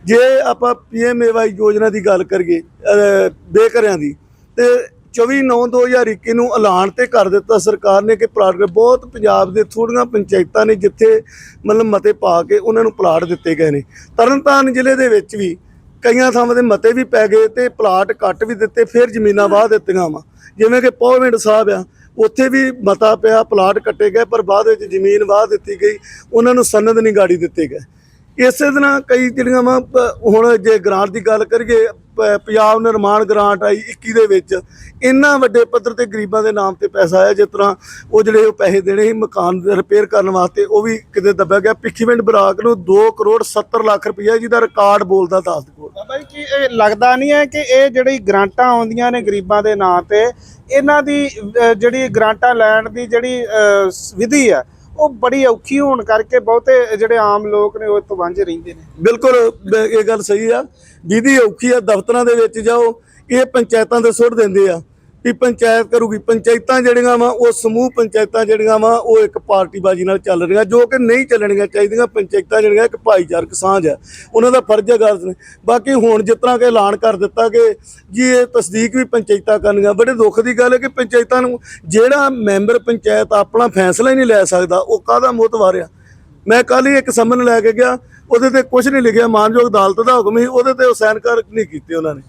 ਜੇ ਆਪਾਂ ਪੀਐਮਏਵਾਈ ਯੋਜਨਾ ਦੀ ਗੱਲ ਕਰੀਏ, ਅਹ, ਬੇਘਰਿਆਂ ਦੀ, ਤੇ 24/9/2021 ਨੂੰ ਐਲਾਨ ਤੇ ਕਰ ਦਿੱਤਾ ਸਰਕਾਰ ਨੇ ਕਿ ਪਲਾਟ ਬਹੁਤ ਪੰਜਾਬ ਦੇ ਥੋੜੀਆਂ ਪੰਚਾਇਤਾਂ ਨੇ ਜਿੱਥੇ ਮਤਲਬ ਮਤੇ ਪਾ ਕੇ ਉਹਨਾਂ ਨੂੰ ਪਲਾਟ ਦਿੱਤੇ ਗਏ ਨੇ। ਤਰਨਤਾਰਨ ਜ਼ਿਲ੍ਹੇ ਦੇ ਵਿੱਚ ਵੀ ਕਈਆਂ ਥਾਵਾਂ ਦੇ ਮਤੇ ਵੀ ਪੈ ਗਏ ਤੇ ਪਲਾਟ ਕੱਟ ਵੀ ਦਿੱਤੇ, ਫਿਰ ਜ਼ਮੀਨਾਂ ਵਾਹ ਦਿੱਤੀਆਂ ਵਾ। ਜਿਵੇਂ ਕਿ ਪੌਵਿੰਡ ਸਾਹਿਬ ਆ, ਉੱਥੇ ਵੀ ਮਤਾ ਪਿਆ, ਪਲਾਟ ਕੱਟੇ ਗਏ, ਪਰ ਬਾਅਦ ਵਿੱਚ ਜ਼ਮੀਨ ਵਾਹ ਦਿੱਤੀ ਗਈ, ਉਹਨਾਂ ਨੂੰ ਸਨਦ ਨਹੀਂ ਗਾੜੀ ਦਿੱਤੇ ਗਏ ਇਸੇ ਤਰ੍ਹਾਂ ਕਈ ਜਿਹੜੀਆਂ ਵਾ ਹੁਣ ਜੇ ਗ੍ਰਾਂਟ ਦੀ ਗੱਲ ਕਰੀਏ ਪੰਜਾਬ ਨਿਰਮਾਣ ਗ੍ਰਾਂਟ ਆਈ 21 ਦੇ ਵਿੱਚ। ਇੰਨਾ ਵੱਡੇ ਪੱਧਰ ਤੇ ਗਰੀਬਾਂ ਦੇ ਨਾਮ ਤੇ ਪੈਸਾ ਆਇਆ, ਜਿਸ ਤਰ੍ਹਾਂ ਉਹ ਜਿਹੜੇ ਉਹ ਪੈਸੇ ਦੇਣੇ ਸੀ ਮਕਾਨ ਰਿਪੇਅਰ ਕਰਨ ਵਾਸਤੇ, ਉਹ ਵੀ ਕਿਤੇ ਦੱਬਿਆ ਗਿਆ। ਭਿੱਖੀਵਿੰਡ ਬਰਾਕ ਨੂੰ 2 ਕਰੋੜ 70 ਲੱਖ ਰੁਪਈਆ ਜਿਹਦਾ ਰਿਕਾਰਡ ਬੋਲਦਾ 10 ਕਰੋੜ ਬਾਈ ਜੀ, ਕੀ ਇਹ ਲੱਗਦਾ ਨਹੀਂ ਹੈ ਕਿ ਇਹ ਜਿਹੜੀ ਗ੍ਰਾਂਟਾਂ ਆਉਂਦੀਆਂ ਨੇ ਗਰੀਬਾਂ ਦੇ ਨਾਂ ਤੇ, ਇਹਨਾਂ ਦੀ ਜਿਹੜੀ ਗ੍ਰਾਂਟਾਂ ਲੈਣ ਦੀ ਜਿਹੜੀ ਵਿਧੀ ਹੈ ਉਹ ਬੜੀ ਔਖੀ ਹੋਣ ਕਰਕੇ ਬਹੁਤੇ ਜਿਹੜੇ ਆਮ ਲੋਕ ਨੇ ਉਹ ਤੋਂ ਵਾਂਝੇ ਰਹਿੰਦੇ ਨੇ। ਬਿਲਕੁਲ ਬ- ਇਹ ਗੱਲ ਸਹੀ ਆ। ਜਿਹਦੀ ਔਖੀ ਆ ਦਫ਼ਤਰਾਂ ਦੇ ਵਿੱਚ ਜਾਓ, ਇਹ ਪੰਚਾਇਤਾਂ ਦੇ ਸੁੱਟ ਦਿੰਦੇ ਆ। ਵੀ ਪੰਚਾਇਤ ਕਰੂਗੀ। ਪੰਚਾਇਤਾਂ ਜਿਹੜੀਆਂ ਵਾ, ਉਹ ਸਮੂਹ ਪੰਚਾਇਤਾਂ ਜਿਹੜੀਆਂ ਵਾ, ਉਹ ਇੱਕ ਪਾਰਟੀਬਾਜ਼ੀ ਨਾਲ ਚੱਲ ਰਹੀਆਂ। ਜੋ ਕਿ ਨਹੀਂ ਚੱਲਣੀਆਂ ਚਾਹੀਦੀਆਂ, ਪੰਚਾਇਤਾਂ ਜਿਹੜੀਆਂ, ਇੱਕ ਭਾਈਚਾਰਕ ਸਾਂਝ ਹੈ। ਉਹਨਾਂ ਦਾ ਫਰਜ਼ ਹੈ ਗੱਲ ਸੁਣੀ। ਬਾਕੀ ਹੁਣ ਜਿਸ ਤਰ੍ਹਾਂ ਕਿ ਐਲਾਨ ਕਰ ਦਿੱਤਾ ਕਿ ਜੀ ਇਹ ਤਸਦੀਕ ਵੀ ਪੰਚਾਇਤਾਂ ਕਰਨੀਆਂ, ਬੜੇ ਦੁੱਖ ਦੀ ਗੱਲ ਹੈ ਕਿ ਪੰਚਾਇਤਾਂ ਨੂੰ ਜਿਹੜਾ ਮੈਂਬਰ ਪੰਚਾਇਤ ਆਪਣਾ ਫੈਸਲਾ ਹੀ ਨਹੀਂ ਲੈ ਸਕਦਾ, ਉਹ ਕਾਹਦਾ ਮੋਤਵਾਰ ਆ ਮੈਂ ਕੱਲ ਹੀ ਇੱਕ ਸੰਮਨ ਲੈ ਕੇ ਗਿਆ, ਉਹਦੇ ਤੇ ਕੁਝ ਨਹੀਂ ਲਿਖਿਆ, ਮਾਨਯੋਗ ਅਦਾਲਤ ਦਾ ਹੁਕਮ ਸੀ, ਉਹਦੇ ਤੇ ਉਹ ਸਾਈਨ ਕਰ ਨਹੀਂ ਕੀਤੇ ਉਹਨਾਂ ਨੇ।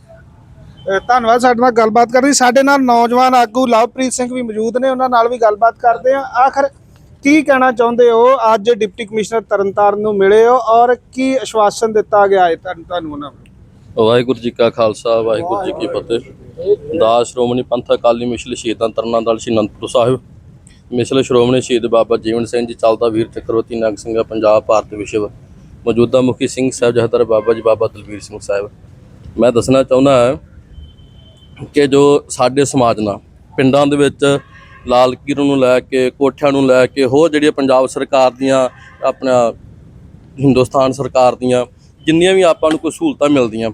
ਧੰਨਵਾਦ, ਸਾਡੇ ਨਾਲ ਗੱਲਬਾਤ ਕਰਨ ਲਈ। ਸਾਡੇ ਨਾਲ ਨੌਜਵਾਨ ਆਗੂ ਲਵਪ੍ਰੀਤ ਸਿੰਘ ਵੀ ਮੌਜੂਦ ਨੇ, ਉਹਨਾਂ ਨਾਲ ਵੀ ਗੱਲਬਾਤ ਕਰਦੇ ਆ ਆਖਰ ਕੀ ਕਹਿਣਾ ਚਾਹੁੰਦੇ ਹੋ? ਅੱਜ ਡਿਪਟੀ ਕਮਿਸ਼ਨਰ ਤਰਨਤਾਰਨ ਨੂੰ ਮਿਲੇ ਹੋ ਔਰ ਕੀ ਆਸ਼ਵਾਸਨ ਦਿੱਤਾ ਗਿਆ ਹੈ ਤੁਹਾਨੂੰ ਉਹਨਾਂ ਨੂੰ ਵਾਹਿਗੁਰੂ ਜੀ ਕਾ ਖਾਲਸਾ, ਵਾਹਿਗੁਰੂ ਜੀ ਕੀ ਫਤਿਹ। ਦਾਸ ਸ਼੍ਰੋਮਣੀ ਪੰਥ ਅਕਾਲੀ ਮਿਸ਼ਲ ਸ਼ਹੀਦਾਂ ਤਰਨਾ ਦਲ ਸ਼੍ਰੀ ਅਨੰਦਪੁਰ ਸਾਹਿਬ। ਮਿਸ਼ਲ ਸ਼੍ਰੋਮਣੀ ਸ਼ਹੀਦ ਬਾਬਾ ਜੀਵਨ ਸਿੰਘ ਜੀ, ਚੱਲਦਾ ਵੀਰ ਚੱਕਰਵਰਤੀ ਨਗ ਸਿੰਘਾ, ਪੰਜਾਬ, ਭਾਰਤ ਵਿਸ਼ਵ। ਮੌਜੂਦਾ ਮੁਖੀ ਸਿੰਘ ਸਾਹਿਬ, ਜਹਦਰ ਬਾਬਾ ਜੀ, ਬਾਬਾ ਦਲਵੀਰ ਸਿੰਘ ਸਾਹਿਬ। ਮੈਂ ਦੱਸਣਾ ਚਾਹੁੰਦਾ ਹਾਂ ਕਿ ਜੋ ਸਾਡੇ ਸਮਾਜ ਨਾਲ, ਪਿੰਡਾਂ ਦੇ ਵਿੱਚ ਲਾਲ ਕਿਰਨ ਨੂੰ ਲੈ ਕੇ, ਕੋਠਿਆਂ ਨੂੰ ਲੈ ਕੇ, ਹੋਰ ਜਿਹੜੀਆਂ ਪੰਜਾਬ ਸਰਕਾਰ ਦੀਆਂ, ਆਪਣਾ ਹਿੰਦੁਸਤਾਨ ਸਰਕਾਰ ਦੀਆਂ, ਜਿੰਨੀਆਂ ਵੀ ਆਪਾਂ ਨੂੰ ਕੋਈ ਸਹੂਲਤਾਂ ਮਿਲਦੀਆਂ,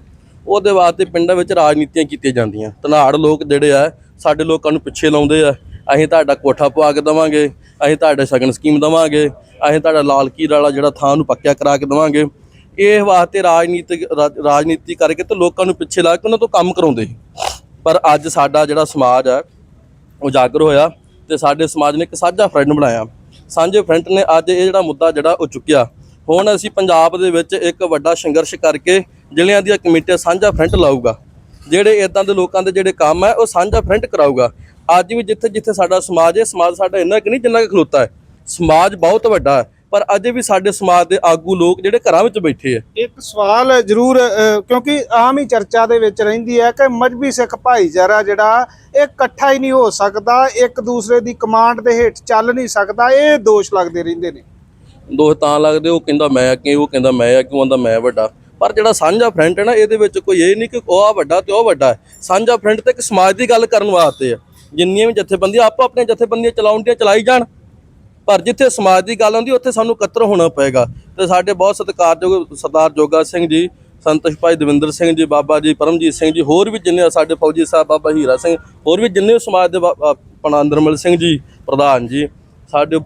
ਉਹਦੇ ਵਾਸਤੇ ਪਿੰਡਾਂ ਵਿੱਚ ਰਾਜਨੀਤੀਆਂ ਕੀਤੀਆਂ ਜਾਂਦੀਆਂ। ਤਨਾੜ ਲੋਕ ਜਿਹੜੇ ਆ, ਸਾਡੇ ਲੋਕਾਂ ਨੂੰ ਪਿੱਛੇ ਲਾਉਂਦੇ ਆ। ਅਸੀਂ ਤੁਹਾਡਾ ਕੋਠਾ ਪਵਾ ਕੇ ਦੇਵਾਂਗੇ, ਅਸੀਂ ਤੁਹਾਡੇ ਸ਼ਗਨ ਸਕੀਮ ਦੇਵਾਂਗੇ, ਅਸੀਂ ਤੁਹਾਡਾ ਲਾਲ ਕੀਰ ਵਾਲਾ ਜਿਹੜਾ ਥਾਂ ਨੂੰ ਪੱਕਿਆ ਕਰਾ ਕੇ ਦੇਵਾਂਗੇ। ਇਹ ਵਾਸਤੇ ਰਾਜਨੀਤਿਕ ਰਾ- ਰਾਜਨੀਤੀ ਕਰਕੇ ਤੇ ਲੋਕਾਂ ਨੂੰ ਪਿੱਛੇ ਲਾ ਕੇ ਉਹਨਾਂ ਤੋਂ ਕੰਮ ਕਰਾਉਂਦੇ ਸੀ। ਪਰ ਅੱਜ ਸਾਡਾ ਜਿਹੜਾ ਸਮਾਜ ਹੈ ਉਜਾਗਰ ਹੋਇਆ ਤੇ ਸਾਡੇ ਸਮਾਜ ਨੇ ਇੱਕ ਸਾਂਝਾ ਫਰੰਟ ਬਣਾਇਆ। ਸਾਂਝੇ ਫਰੰਟ ਨੇ ਅੱਜ ਇਹ ਜਿਹੜਾ ਮੁੱਦਾ ਜਿਹੜਾ ਉਹ ਚੁੱਕਿਆ। ਹੁਣ ਅਸੀਂ ਪੰਜਾਬ ਦੇ ਵਿੱਚ ਇੱਕ ਵੱਡਾ ਸੰਘਰਸ਼ ਕਰਕੇ ਜ਼ਿਲ੍ਹਿਆਂ ਦੀਆਂ ਕਮੇਟੀਆਂ ਸਾਂਝਾ ਫਰੰਟ ਲਾਊਗਾ। ਜਿਹੜੇ ਇਦਾਂ ਦੇ ਲੋਕਾਂ ਦੇ ਜਿਹੜੇ ਕੰਮ ਹੈ, ਉਹ ਸਾਂਝਾ ਫਰੰਟ ਕਰਾਊਗਾ। ਅੱਜ ਵੀ ਜਿੱਥੇ ਜਿੱਥੇ ਸਾਡਾ ਸਮਾਜ ਹੈ, ਸਮਾਜ ਸਾਡਾ ਇੰਨਾ ਕਿ ਨਹੀਂ, ਜਿੰਨਾ ਕਿ ਖਲੋਤਾ ਹੈ। ਸਮਾਜ ਬਹੁਤ ਵੱਡਾ ਹੈ। ਪਰ ਅਜੇ ਵੀ ਸਾਡੇ ਸਮਾਜ ਦੇ ਆਗੂ ਲੋਕ ਜਿਹੜੇ ਘਰਾਂ ਵਿੱਚ ਬੈਠੇ ਆ। ਇੱਕ ਸਵਾਲ ਜ਼ਰੂਰ ਕਿਉਂਕਿ ਆਮ ਹੀ ਚਰਚਾ ਦੇ ਵਿੱਚ ਰਹਿੰਦੀ ਹੈ ਕਿ ਮਜਬੀ ਸਿੱਖ ਭਾਈਚਾਰਾ ਜਿਹੜਾ ਇਹ ਇਕੱਠਾ ਹੀ ਨਹੀਂ ਹੋ ਸਕਦਾ ਇੱਕ ਦੂਸਰੇ ਦੀ ਕਮਾਂਡ ਦੇ ਹੇਠ ਚੱਲ ਨਹੀਂ ਸਕਦਾ ਇਹ ਦੋਸ਼ ਲੱਗਦੇ ਰਹਿੰਦੇ ਨੇ। ਦੋਸਤ ਤਾਂ ਲੱਗਦੇ ਉਹ ਕਹਿੰਦਾ ਮੈਂ ਕਿ ਉਹ ਕਹਿੰਦਾ ਮੈਂ ਆ ਕਿਉਂ ਆਂਦਾ ਮੈਂ ਵੱਡਾ। ਪਰ ਜਿਹੜਾ ਸਾਂਝਾ ਫਰੰਟ ਹੈ ਨਾ ਇਹਦੇ ਵਿੱਚ ਕੋਈ ਇਹ ਨਹੀਂ ਕਿ ਉਹ ਆ ਵੱਡਾ ਤੇ ਉਹ ਵੱਡਾ ਹੈ। ਸਾਂਝਾ ਫਰੰਟ ਤੇ ਇੱਕ ਸਮਾਜ ਦੀ ਗੱਲ ਕਰਨ ਵਾਸਤੇ ਆ। ਜਿੰਨੀਆਂ ਵੀ ਜਥੇਬੰਦੀਆਂ ਆਪੋ ਆਪਣੀਆਂ ਜਥੇਬੰਦੀਆਂ ਚਲਾਉਣਦੀਆਂ ਚਲਾਈ ਜਾਣ ਪਰ ਜਿੱਥੇ ਸਮਾਜ ਦੀ ਗੱਲ ਆਉਂਦੀ, ਉੱਥੇ ਸਾਨੂੰ ਇਕੱਤਰ ਹੋਣਾ ਪਏਗਾ। ਤੇ ਸਾਡੇ ਬਹੁਤ ਸਤਿਕਾਰਯੋਗ ਸਰਦਾਰ ਜੋਗਾ ਸਿੰਘ ਜੀ, ਸੰਤ ਭਾਈ ਦਵਿੰਦਰ ਸਿੰਘ ਜੀ, ਬਾਬਾ ਜੀ, ਪਰਮਜੀਤ ਸਿੰਘ ਜੀ, ਹੋਰ ਵੀ ਜਿੰਨੇ ਸਾਡੇ ਫੌਜੀ ਸਾਹਿਬ, ਬਾਬਾ ਹੀਰਾ ਸਿੰਘ, ਹੋਰ ਵੀ ਜਿੰਨੇ ਸਮਾਜ ਦੇ ਬਾ- ਆਪਣਾ ਅੰਦਰਮਲ ਸਿੰਘ ਜੀ, ਪ੍ਰਧਾਨ ਜੀ, ਸਾਡੇ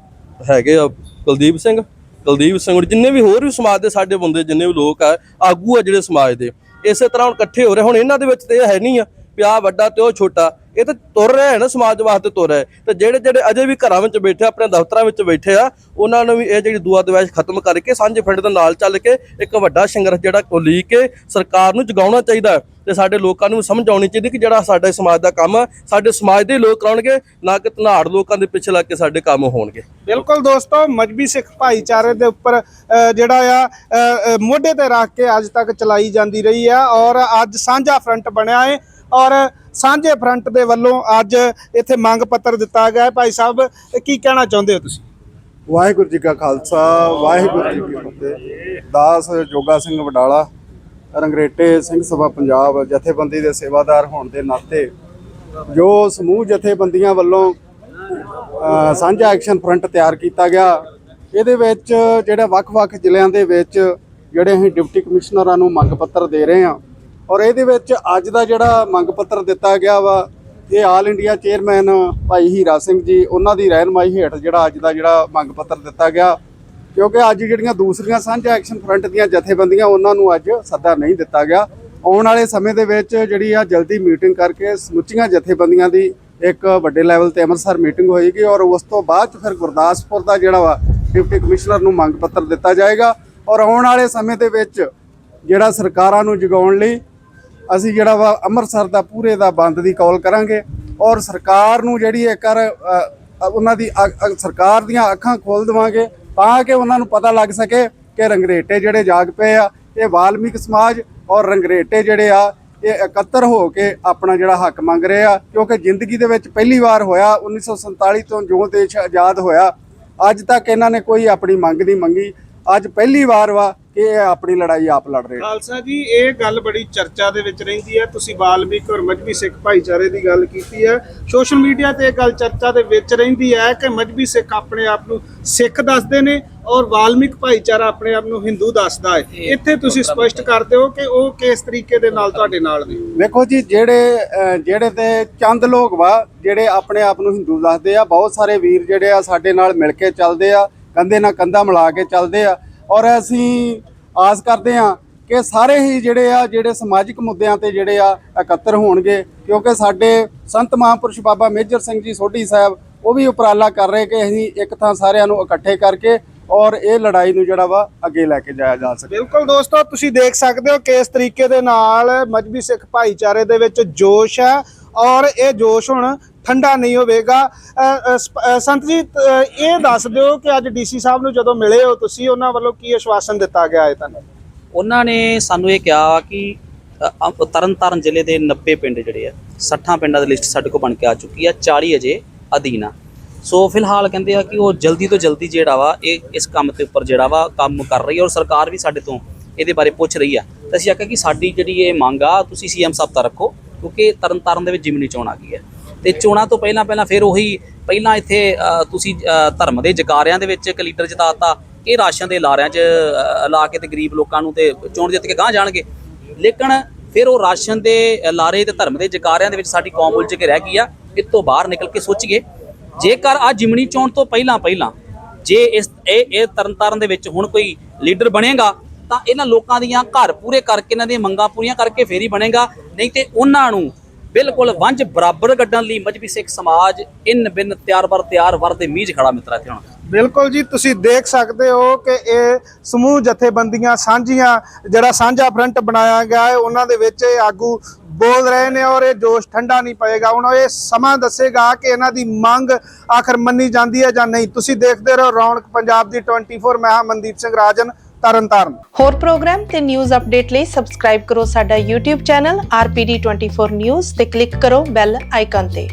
ਹੈਗੇ ਆ ਕੁਲਦੀਪ ਸਿੰਘ ਕੁਲਦੀਪ ਸਿੰਘ ਜਿੰਨੇ ਵੀ ਹੋਰ ਵੀ ਸਮਾਜ ਦੇ ਸਾਡੇ ਬੰਦੇ, ਜਿੰਨੇ ਵੀ ਲੋਕ ਆ, ਆਗੂ ਆ ਜਿਹੜੇ ਸਮਾਜ ਦੇ, ਇਸੇ ਤਰ੍ਹਾਂ ਹੁਣ ਇਕੱਠੇ ਹੋ ਰਹੇ, ਹੁਣ ਇਹਨਾਂ ਦੇ ਵਿੱਚ ਤੇ ਇਹ ਹੈ ਨਹੀਂ ਆ ਵੀ ਆਹ ਵੱਡਾ ਤੇ ਉਹ ਛੋਟਾ ਇਹ ਤਾਂ ਤੁਰ ਰਿਹਾ ਹੈ ਨਾ ਸਮਾਜ ਵਾਸਤੇ ਤੁਰ ਰਿਹਾ ਤੇ ਜਿਹੜੇ ਜਿਹੜੇ ਅਜੇ ਵੀ ਘਰਾਂ ਵਿੱਚ ਬੈਠੇ ਆ, ਆਪਣੇ ਦਫ਼ਤਰਾਂ ਵਿੱਚ ਬੈਠੇ ਆ ਉਹਨਾਂ ਨੂੰ ਵੀ ਇਹ ਜਿਹੜੀ ਦੁਆ ਦਵੈਸ਼ ਖਤਮ ਕਰਕੇ ਸਾਂਝੇ ਫੰਡ ਦੇ ਨਾਲ ਚੱਲ ਕੇ ਇੱਕ ਵੱਡਾ ਸੰਘਰਸ਼ ਜਿਹੜਾ ਉਹ ਲੀ ਕੇ ਸਰਕਾਰ ਨੂੰ ਜਗਾਉਣਾ ਚਾਹੀਦਾ ਹੈ। ਤੇ ਸਾਡੇ ਲੋਕਾਂ ਨੂੰ ਸਮਝ ਆਉਣੀ ਚਾਹੀਦੀ ਕਿ ਜਿਹੜਾ ਸਾਡੇ ਸਮਾਜ ਦਾ ਕੰਮ ਸਾਡੇ ਸਮਾਜ ਦੇ ਲੋਕ ਕਰਾਉਣਗੇ ਨਾ ਕਿ ਧਨਾੜ ਲੋਕਾਂ ਦੇ ਪਿੱਛੇ ਲੱਗ ਕੇ ਸਾਡੇ ਕੰਮ ਹੋਣਗੇ। ਬਿਲਕੁਲ ਦੋਸਤੋ ਮਜਬੀ ਸਿੱਖ ਭਾਈਚਾਰੇ ਦੇ ਉੱਪਰ ਜਿਹੜਾ ਆ ਮੋਢੇ ਤੇ ਰੱਖ ਕੇ ਅੱਜ ਤੱਕ ਚਲਾਈ ਜਾਂਦੀ ਰਹੀ ਆ ਔਰ ਅੱਜ ਸਾਂਝਾ ਫਰੰਟ ਬਣਿਆ ਹੈ ਔਰ ਸਾਂਝੇ ਫਰੰਟ ਦੇ ਵੱਲੋਂ ਅੱਜ ਇੱਥੇ ਮੰਗ ਪੱਤਰ ਦਿੱਤਾ ਗਿਆ ਹੈ। ਭਾਈ ਸਾਹਿਬ, ਇਹ ਕੀ ਕਹਿਣਾ ਚਾਹੁੰਦੇ ਹੋ ਤੁਸੀਂ? ਵਾਹਿਗੁਰੂ ਜੀ ਕਾ ਖਾਲਸਾ, ਵਾਹਿਗੁਰੂ ਜੀ ਕੀ ਫਤਿਹ। ਦਾਸ ਜੋਗਾ ਸਿੰਘ ਵਡਾਲਾ, ਰੰਗਰੇਟੇ ਸਿੰਘ ਸਭਾ ਪੰਜਾਬ, ਜਥੇਬੰਦੀ ਦੇ ਸੇਵਾਦਾਰ ਹੋਣ ਦੇ ਨਾਤੇ ਜੋ ਸਮੂਹ ਜਥੇਬੰਦੀਆਂ ਵੱਲੋਂ ਸਾਂਝਾ ਐਕਸ਼ਨ ਫਰੰਟ ਤਿਆਰ ਕੀਤਾ ਗਿਆ, ਇਹਦੇ ਵਿੱਚ ਜਿਹੜੇ ਵੱਖ-ਵੱਖ ਜ਼ਿਲ੍ਹਿਆਂ ਦੇ ਵਿੱਚ ਜਿਹੜੇ ਅਸੀਂ ਡਿਪਟੀ ਕਮਿਸ਼ਨਰਾਂ ਨੂੰ ਮੰਗ ਪੱਤਰ ਦੇ ਰਹੇ ਹਾਂ ਔਰ ਇਹਦੇ ਵਿੱਚ ਅੱਜ ਦਾ ਜਿਹੜਾ ਮੰਗ ਪੱਤਰ ਦਿੱਤਾ ਗਿਆ ਵਾ, ਇਹ ਆਲ ਇੰਡੀਆ ਚੇਅਰਮੈਨ ਭਾਈ ਹੀਰਾ ਸਿੰਘ ਜੀ, ਉਹਨਾਂ ਦੀ ਰਹਿਨਮਾਈ ਹੇਠ ਜਿਹੜਾ ਅੱਜ ਦਾ ਜਿਹੜਾ ਮੰਗ ਪੱਤਰ ਦਿੱਤਾ ਗਿਆ। ਕਿਉਂਕਿ ਅੱਜ ਜਿਹੜੀਆਂ ਦੂਸਰੀਆਂ ਸਾਂਝਾ ਐਕਸ਼ਨ ਫਰੰਟ ਦੀਆਂ ਜਥੇਬੰਦੀਆਂ, ਉਹਨਾਂ ਨੂੰ ਅੱਜ ਸੱਦਾ ਨਹੀਂ ਦਿੱਤਾ ਗਿਆ। ਆਉਣ ਵਾਲੇ ਸਮੇਂ ਦੇ ਵਿੱਚ ਜਿਹੜੀ ਆ ਜਲਦੀ ਮੀਟਿੰਗ ਕਰਕੇ ਸਮੁੱਚੀਆਂ ਜਥੇਬੰਦੀਆਂ ਦੀ ਇੱਕ ਵੱਡੇ ਲੈਵਲ ਤੇ ਅੰਮ੍ਰਿਤਸਰ ਮੀਟਿੰਗ ਹੋਏਗੀ ਔਰ ਉਸ ਤੋਂ ਬਾਅਦ 'ਚ ਫਿਰ ਗੁਰਦਾਸਪੁਰ ਦਾ ਜਿਹੜਾ ਵਾ ਡਿਪਟੀ ਕਮਿਸ਼ਨਰ ਨੂੰ ਮੰਗ ਪੱਤਰ ਦਿੱਤਾ ਜਾਏਗਾ। ਔਰ ਆਉਣ ਵਾਲੇ ਸਮੇਂ ਦੇ ਵਿੱਚ ਜਿਹੜਾ ਸਰਕਾਰਾਂ ਨੂੰ ਜਗਾਉਣ ਲਈ ਅਸੀਂ ਜਿਹੜਾ ਵਾ ਅੰਮ੍ਰਿਤਸਰ ਦਾ ਪੂਰੇ ਦਾ ਬੰਦ ਦੀ ਕਾਲ ਕਰਾਂਗੇ ਔਰ ਸਰਕਾਰ ਨੂੰ ਜਿਹੜੀ ਇੱਕ ਕਰ ਉਹਨਾਂ ਦੀ ਅ- ਸਰਕਾਰ ਦੀਆਂ ਅੱਖਾਂ ਖੋਲ ਦੇਵਾਂਗੇ ਤਾਂ ਕਿ ਉਹਨਾਂ ਨੂੰ ਪਤਾ ਲੱਗ ਸਕੇ ਕਿ ਰੰਗਰੇਟੇ ਜਿਹੜੇ ਜਾਗ ਪਏ ਆ, ਇਹ ਵਾਲਮੀਕ ਸਮਾਜ ਔਰ ਰੰਗਰੇਟੇ ਜਿਹੜੇ ਆ, ਇਹ ਇਕੱਤਰ ਹੋ ਕੇ ਆਪਣਾ ਜਿਹੜਾ ਹੱਕ ਮੰਗ ਰਹੇ ਆ, ਕਿਉਂਕਿ ਜ਼ਿੰਦਗੀ ਦੇ ਵਿੱਚ ਪਹਿਲੀ ਵਾਰ ਹੋਇਆ 1947 ਤੋਂ ਜੋ ਦੇਸ਼ ਆਜ਼ਾਦ ਹੋਇਆ, ਅੱਜ ਤੱਕ ਇਹਨਾਂ ਨੇ ਕੋਈ ਆਪਣੀ ਮੰਗ ਨਹੀਂ ਮੰਗੀ। ਅੱਜ ਪਹਿਲੀ ਵਾਰ ਵਾ ਕਿ ਇਹ ਆਪਣੀ ਲੜਾਈ ਆਪ ਲੜ ਰਹੇ। ਖਾਲਸਾ ਜੀ ਇਹ ਗੱਲ ਬੜੀ ਚਰਚਾ ਦੇ ਵਿੱਚ ਰਹਿੰਦੀ ਹੈ। ਤੁਸੀਂ ਵਾਲਮੀਕ ਔਰ ਮਜਬੀ ਸਿੱਖ ਭਾਈਚਾਰੇ ਦੀ ਗੱਲ ਕੀਤੀ ਹੈ। ਸੋਸ਼ਲ ਮੀਡੀਆ ਤੇ ਇਹ ਗੱਲ ਚਰਚਾ ਦੇ ਵਿੱਚ ਰਹਿੰਦੀ ਹੈ ਕਿ ਮਜਬੀ ਸਿੱਖ ਆਪਣੇ ਆਪ ਨੂੰ ਸਿੱਖ ਦੱਸਦੇ ਨੇ ਔਰ ਵਾਲਮੀਕ ਭਾਈਚਾਰਾ ਆਪਣੇ ਆਪ ਨੂੰ ਹਿੰਦੂ ਦੱਸਦਾ ਹੈ। ਇੱਥੇ ਤੁਸੀਂ ਸਪਸ਼ਟ ਕਰਦੇ ਹੋ ਕਿ ਉਹ ਕਿਸ ਤਰੀਕੇ ਦੇ ਨਾਲ ਤੁਹਾਡੇ ਨਾਲ ਨੇ? ਵੇਖੋ ਜੀ ਜਿਹੜੇ ਜਿਹੜੇ ਤੇ ਚੰਦ ਲੋਕ ਵਾ ਜਿਹੜੇ ਆਪਣੇ ਆਪ ਨੂੰ ਹਿੰਦੂ ਦੱਸਦੇ ਆ ਬਹੁਤ ਸਾਰੇ ਵੀਰ ਜਿਹੜੇ ਆ ਸਾਡੇ ਨਾਲ ਮਿਲ ਕੇ ਚੱਲਦੇ ਆ ਕੰਧੇ ਨਾਲ ਕੰਧਾ ਮਿਲਾ ਕੇ ਚੱਲਦੇ ਆ। ਔਰ ਅਸੀਂ ਆਸ ਕਰਦੇ ਆ ਕਿ ਸਾਰੇ ਹੀ ਜਿਹੜੇ ਆ, ਜਿਹੜੇ ਸਮਾਜਿਕ ਮੁੱਦਿਆਂ ਤੇ ਜਿਹੜੇ ਆ, ਇਕੱਤਰ ਹੋਣਗੇ। ਕਿਉਂਕਿ ਸਾਡੇ ਸੰਤ ਮਹਾਂਪੁਰਸ਼ ਬਾਬਾ ਮੇਜਰ ਸਿੰਘ ਜੀ ਸੋਢੀ ਸਾਹਿਬ, ਉਹ ਵੀ ਉਪਰਾਲਾ ਕਰ ਰਹੇ ਕਿ ਅਸੀਂ ਇੱਕ ਥਾਂ ਸਾਰਿਆਂ ਨੂੰ ਇਕੱਠੇ ਕਰਕੇ ਔਰ ਇਹ ਲੜਾਈ ਨੂੰ ਜਿਹੜਾ ਵਾ, ਅੱਗੇ ਲੈ ਕੇ ਜਾਇਆ ਜਾ ਸਕੇ। ਬਿਲਕੁਲ ਦੋਸਤੋ, ਤੁਸੀਂ ਦੇਖ ਸਕਦੇ ਹੋ ਕਿਸ ਤਰੀਕੇ ਦੇ ਨਾਲ ਮਜਬੀ ਸਿੱਖ ਭਾਈਚਾਰੇ ਦੇ ਵਿੱਚ ਜੋਸ਼ ਹੈ। ਔਰ ਇਹ ਜੋਸ਼ ਹੁਣ ਠੰਡਾ ਨਹੀਂ ਹੋਵੇਗਾ। ਸੰਤ ਜੀ ਇਹ ਦੱਸ ਦਿਓ ਕਿ ਅੱਜ ਡੀਸੀ ਸਾਹਿਬ ਨੂੰ ਜਦੋਂ ਮਿਲੇ ਹੋ ਤੁਸੀਂ, ਉਹਨਾਂ ਵੱਲੋਂ ਕੀ ਆਸ਼ਵਾਸਨ ਦਿੱਤਾ ਗਿਆ ਹੈ ਤੁਹਾਨੂੰ? ਉਹਨਾਂ ਨੇ ਸਾਨੂੰ ਇਹ ਕਿਹਾ ਕਿ ਤਰਨਤਾਰਨ ਜ਼ਿਲ੍ਹੇ ਦੇ 90 ਪਿੰਡ ਜਿਹੜੇ ਆ 60 ਪਿੰਡਾਂ ਦੀ ਲਿਸਟ ਸਾਡੇ ਕੋਲ ਬਣ ਕੇ ਆ ਚੁੱਕੀ ਆ 40 ਅਜੇ ਅਧੀਨ ਆ। ਸੋ ਫਿਲਹਾਲ ਕਹਿੰਦੇ ਆ ਕਿ ਉਹ ਜਲਦੀ ਤੋਂ ਜਲਦੀ ਜਿਹੜਾ ਵਾ, ਇਹ ਇਸ ਕੰਮ ਤੇ ਉੱਪਰ ਜਿਹੜਾ ਵਾ, ਕੰਮ ਕਰ ਰਹੀ ਹੈ ਔਰ ਸਰਕਾਰ ਵੀ ਸਾਡੇ ਤੋਂ ਇਹਦੇ ਬਾਰੇ ਪੁੱਛ ਰਹੀ ਆ। ਤਾਂ ਅਸੀਂ ਆਖਿਆ ਕਿ ਸਾਡੀ ਜਿਹੜੀ ਇਹ ਮੰਗ ਆ, ਤੁਸੀਂ ਸੀਐਮ ਸਾਹਿਬ ਤੱਕ ਰੱਖੋ, ਕਿਉਂਕਿ ਤਰਨਤਾਰਨ ਦੇ ਵਿੱਚ ਜਿਮਨੀ ਚੋਣ ਆ ਗਈ ਹੈ। ਤੇ ਚੋਣਾਂ ਤੋਂ ਪਹਿਲਾਂ ਪਹਿਲਾਂ ਫਿਰ ਉਹੀ ਪਹਿਲਾਂ ਇੱਥੇ ਤੁਸੀਂ ਧਰਮ ਦੇ ਜਕਾਰਿਆਂ ਦੇ ਵਿੱਚ ਇੱਕ ਲੀਡਰ ਜਿਤਾਤਾ, ਇਹ ਰਾਸ਼ਨ ਦੇ ਲਾਰਿਆਂ 'ਚ ਲਾ ਕੇ ਤੇ ਗਰੀਬ ਲੋਕਾਂ ਨੂੰ ਤੇ ਚੋਣ ਜਿੱਤ ਕੇ ਗਾਂ ਜਾਣਗੇ। ਲੇਕਿਨ ਫਿਰ ਉਹ ਰਾਸ਼ਨ ਦੇ ਲਾਰੇ ਤੇ ਧਰਮ ਦੇ ਜਕਾਰਿਆਂ ਦੇ ਵਿੱਚ ਸਾਡੀ ਕੌਮ ਉਲਝ ਕੇ ਰਹਿ ਗਈ ਆ ਇਸ ਤੋਂ ਬਾਹਰ ਨਿਕਲ ਕੇ ਸੋਚੀਏ। ਜੇਕਰ ਆ ਜਿਮਣੀ ਚੋਣ ਤੋਂ ਪਹਿਲਾਂ ਪਹਿਲਾਂ ਜੇ ਇਸ, ਇਹ ਇਹ ਤਰਨਤਾਰਨ ਦੇ ਵਿੱਚ ਹੁਣ ਕੋਈ ਲੀਡਰ ਬਣੇਗਾ, ਤਾਂ ਇਹਨਾਂ ਲੋਕਾਂ ਦੀਆਂ ਘਰ ਪੂਰੇ ਕਰਕੇ, ਇਹਨਾਂ ਦੀਆਂ ਮੰਗਾਂ ਪੂਰੀਆਂ ਕਰਕੇ ਫੇਰ ਹੀ ਬਣੇਗਾ। ਨਹੀਂ ਤੇ ਉਹਨਾਂ ਨੂੰ ਬਿਲਕੁਲ ਵੰਜ ਬਰਾਬਰ ਕੱਢਣ ਲਈ ਮਜਬੀ ਸਿੱਖ ਸਮਾਜ ਇਨ ਬਿਨ ਤਿਆਰ ਬਰ ਤਿਆਰ ਵਰ ਦੇ ਮੀਂਹ ਖੜਾ ਮਿੱਤਰਾ ਇੱਥੇ ਹੁਣ। ਬਿਲਕੁਲ ਜੀ, ਤੁਸੀਂ ਦੇਖ ਸਕਦੇ ਹੋ ਕਿ ਇਹ ਸਮੂਹ ਜਥੇਬੰਦੀਆਂ ਸਾਂਝੀਆਂ, ਜਿਹੜਾ ਸਾਂਝਾ ਫਰੰਟ ਬਣਾਇਆ ਗਿਆ ਹੈ, ਉਹਨਾਂ ਦੇ ਵਿੱਚ ਇਹ ਆਗੂ ਬੋਲ ਰਹੇ ਨੇ ਔਰ ਇਹ ਜੋਸ਼ ਠੰਡਾ ਨਹੀਂ ਪਏਗਾ। ਉਹਨਾਂ ਇਹ ਸਮਾਂ ਦੱਸੇਗਾ ਕਿ ਇਹਨਾਂ ਦੀ ਮੰਗ ਆਖਰ ਮੰਨੀ ਜਾਂਦੀ ਹੈ ਜਾਂ ਨਹੀਂ। ਤੁਸੀਂ ਦੇਖਦੇ ਰਹੋ ਰੌਣਕ ਪੰਜਾਬ ਦੀ 24 ਮੈਂ ਹਾਂ ਮਨਦੀਪ ਸਿੰਘ ਰਾਜਨ ਤਰਨਤਾਰਨ। ਹੋਰ ਪ੍ਰੋਗਰਾਮ ਤੇ ਨਿਊਜ਼ ਅਪਡੇਟ ਲਈ ਸਬਸਕ੍ਰਾਈਬ ਕਰੋ ਸਾਡਾ YouTube ਚੈਨਲ RPD24 News ਤੇ ਕਲਿੱਕ ਕਰੋ ਬੈਲ ਆਈਕਨ ਤੇ।